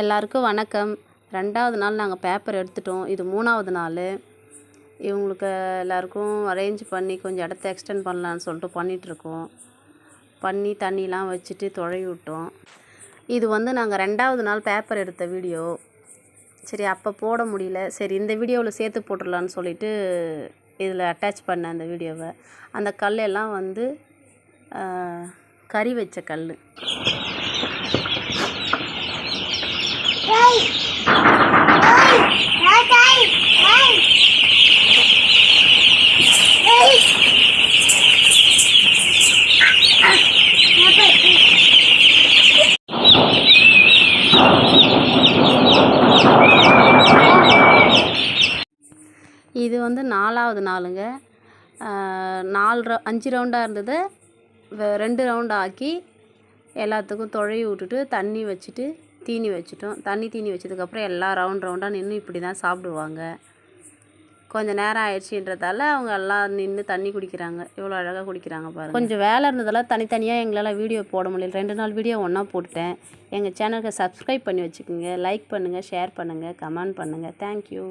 எல்லாருக்கும் வணக்கம். ரெண்டாவது நாள் நாங்கள் பேப்பர் எடுத்துட்டோம். இது மூணாவது நாள். இவங்களுக்கு எல்லாருக்கும் அரேஞ்ச் பண்ணி கொஞ்சம் இடத்த எக்ஸ்டெண்ட் பண்ணலான்னு சொல்லிட்டு பண்ணிகிட்ருக்கோம் பண்ணி தண்ணிலாம் வச்சுட்டு தொழவி விட்டோம். இது வந்து நாங்கள் ரெண்டாவது நாள் பேப்பர் எடுத்த வீடியோ சரி அப்போ போட முடியல. சரி இந்த வீடியோவில் சேர்த்து போட்டுடலான்னு சொல்லிட்டு இதில் அட்டாச் பண்ணேன் அந்த வீடியோவை அந்த கல் எல்லாம் வந்து கறி வச்ச கல் இது வந்து நாலாவது நாளுங்க. நாலு ரவு அஞ்சு ரவுண்டாக இருந்தது. ரெண்டு ரவுண்ட் ஆக்கி எல்லாத்துக்கும் தொழவி விட்டுட்டு தண்ணி வச்சுட்டு தீனி வச்சுட்டோம். தண்ணி தீனி வச்சதுக்கப்புறம் எல்லா ரவுண்ட் ரவுண்டாக நின்று இப்படி தான் சாப்பிடுவாங்க. கொஞ்சம் நேரம் ஆயிடுச்சுன்றதால அவங்க எல்லாம் நின்று தண்ணி குடிக்கிறாங்க. இவ்வளோ அழகாக குடிக்கிறாங்க பாருங்கள் கொஞ்சம் வேலை இருந்ததெல்லாம் தனித்தனியாக எங்களால் வீடியோ போட முடியல. ரெண்டு நாள் வீடியோ ஒன்றா போட்டுட்டேன். எங்கள் சேனலுக்கு சப்ஸ்கிரைப் பண்ணி வச்சுக்கோங்க. லைக் பண்ணுங்கள் ஷேர் பண்ணுங்கள் கமெண்ட் பண்ணுங்கள் தேங்க்யூ